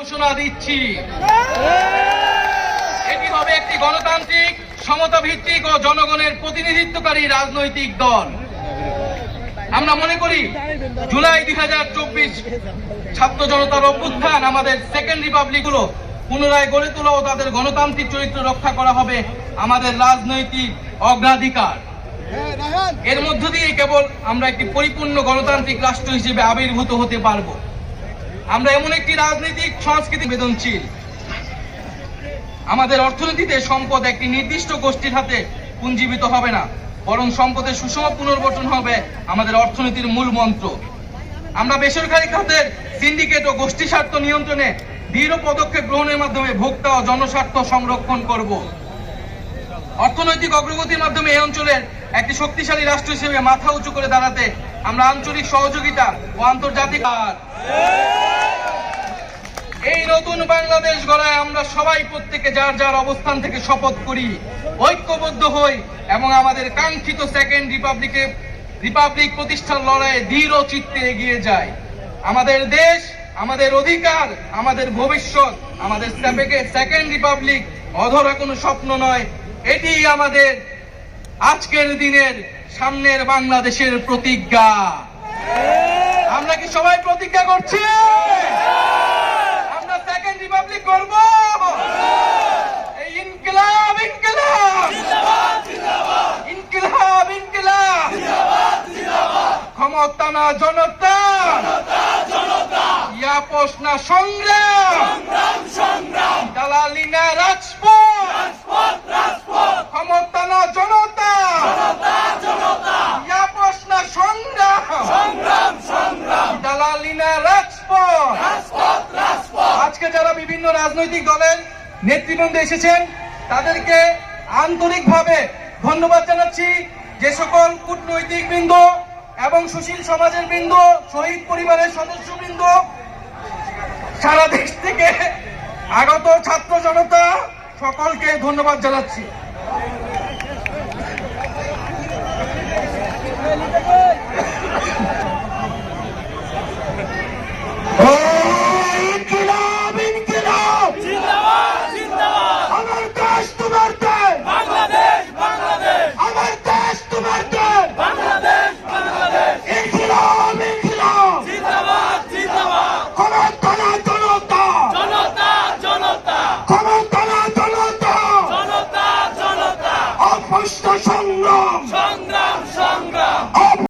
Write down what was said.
ঘোষণা দিচ্ছি। এটি হবে একটি গণতান্ত্রিক সমতা ভিত্তিক ও জনগণের প্রতিনিধিত্বকারী রাজনৈতিক দল। আমরা মনে করি, জুলাই দুই হাজার চব্বিশ ছাত্র জনতার অভ্যুত্থান আমাদের সেকেন্ড রিপাবলিকগুলো পুনরায় গড়ে তোলা ও তাদের গণতান্ত্রিক চরিত্র রক্ষা করা হবে আমাদের রাজনৈতিক অগ্রাধিকার। এর মধ্য দিয়ে কেবল আমরা একটি পরিপূর্ণ গণতান্ত্রিক রাষ্ট্র হিসেবে আবির্ভূত হতে পারব। আমরা এমন একটি রাজনৈতিক সংস্কৃতি বেদনশীল। আমাদের অর্থনীতিতে সম্পদ একটি নির্দিষ্ট গোষ্ঠীর হাতে পুঞ্জীবিত হবে না, বরং সম্পদের সুষম পুনর্গঠন হবে আমাদের অর্থনীতির মূল মন্ত্র। আমরা বেসরকারি খাতের সিন্ডিকেট ও গোষ্ঠী স্বার্থ নিয়ন্ত্রণে দৃঢ় পদক্ষেপ গ্রহণের মাধ্যমে ভোক্তা ও জনস্বার্থ সংরক্ষণ করব। অর্থনৈতিক অগ্রগতির মাধ্যমে এই অঞ্চলের একটি শক্তিশালী রাষ্ট্র হিসেবে মাথা উঁচু করে দাঁড়াতে আমরা আঞ্চলিক সহযোগিতা ও আন্তর্জাতিক এই নতুন বাংলাদেশ গড়ায় আমরা সবাই প্রত্যেকে যার যার অবস্থান থেকে শপথ করি, ঐক্যবদ্ধ হই এবং আমাদের কাঙ্ক্ষিত সেকেন্ড রিপাবলিকে রিপাবলিক প্রতিষ্ঠার লড়াইয়ে দৃঢ় চিত্তে এগিয়ে যায় আমাদের দেশ, আমাদের অধিকার, আমাদের ভবিষ্যৎ, আমাদের সেকেন্ড রিপাবলিক অধরা কোনো স্বপ্ন নয়। এটি আমাদের আজকের দিনের সামনের বাংলাদেশের প্রতিজ্ঞা। আমরা কি সবাই প্রতিজ্ঞা করছি? আমরা সেকেন্ড রিপাবলিক করব। এই ইনকিলাব ইনকিলাব। ইনকিলাব ইনকিলাব। ক্ষমতা না জনতা। না সংগ্রাম। দালালি না রাজপথ ক্ষমতা না জনতা ইয়াপস না সংগ্রাম দালালি না রাজপথ আজকে যারা বিভিন্ন রাজনৈতিক দলের নেতৃবৃন্দ এসেছেন, তাদেরকে আন্তরিকভাবে ধন্যবাদ জানাচ্ছি যে সকল কূটনৈতিক বৃন্দ এবং সুশীল সমাজের বৃন্দ, শহীদ পরিবারের সদস্য বৃন্দ সারা দেশ থেকে আগত ছাত্র জনতা, সকলকে ধন্যবাদ জানাচ্ছি।